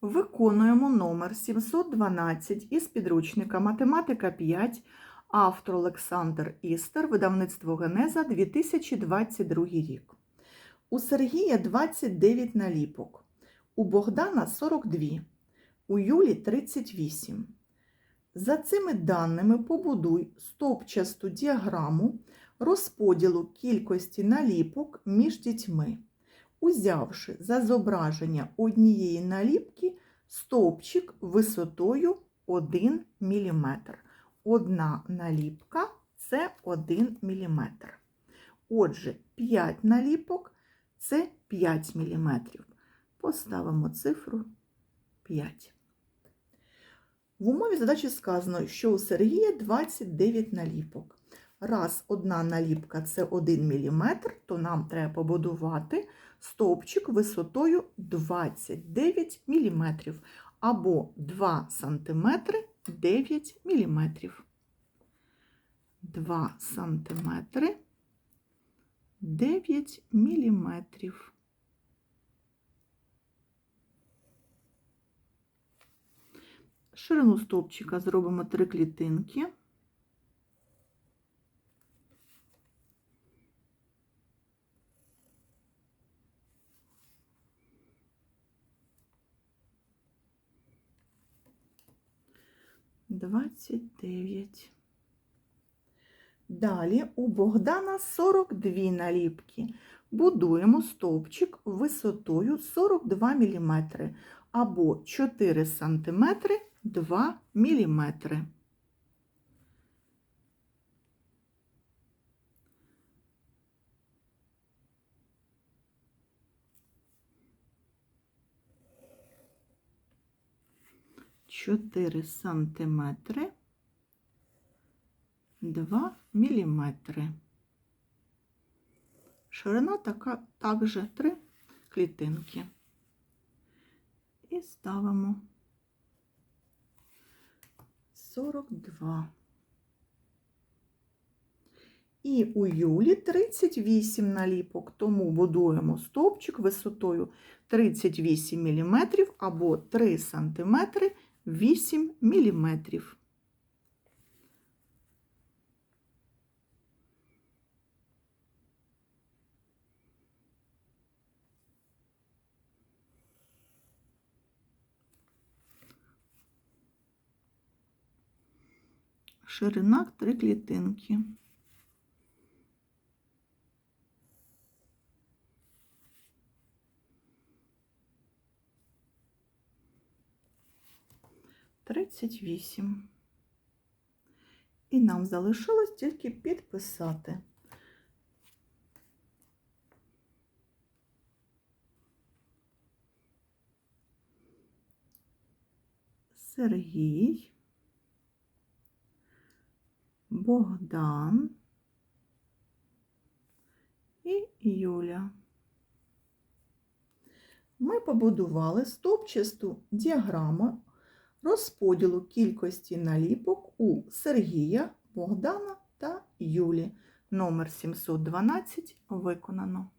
Виконуємо номер 712 із підручника Математика 5, автор Олександр Істер, видавництво Генеза 2022 рік. У Сергія 29 наліпок, у Богдана 42, у Юлі 38. За цими даними побудуй стовпчасту діаграму розподілу кількості наліпок між дітьми узявши за зображення однієї наліпки стовпчик висотою 1 мм. Одна наліпка це 1 мм. Отже, 5 наліпок це 5 мм. Поставимо цифру 5. В умові задачі сказано, що у Сергія 29 наліпок. Раз одна наліпка це 1 мм, то нам треба побудувати стовпчик висотою 29 мм або 2 см 9 мм. 2 см 9 мм. Ширину стовпчика зробимо три клітинки. Двадцять дев'ять. Далі у Богдана 42 наліпки. Будуємо стовпчик висотою 42 мм або 4 см 2 мм. Чотири сантиметри 2 міліметри. Ширина така також 3 клітинки. І ставимо 42. І у Юлі 38 наліпок, тому будуємо стовпчик висотою 38 мм або 3 см 8 мм. Ширина три клітинки. Тридцять вісім. І нам залишилось тільки підписати. Сергій. Богдан і Юля. Ми побудували стовпчасту діаграму розподілу кількості наліпок у Сергія, Богдана та Юлі. Номер 712 виконано.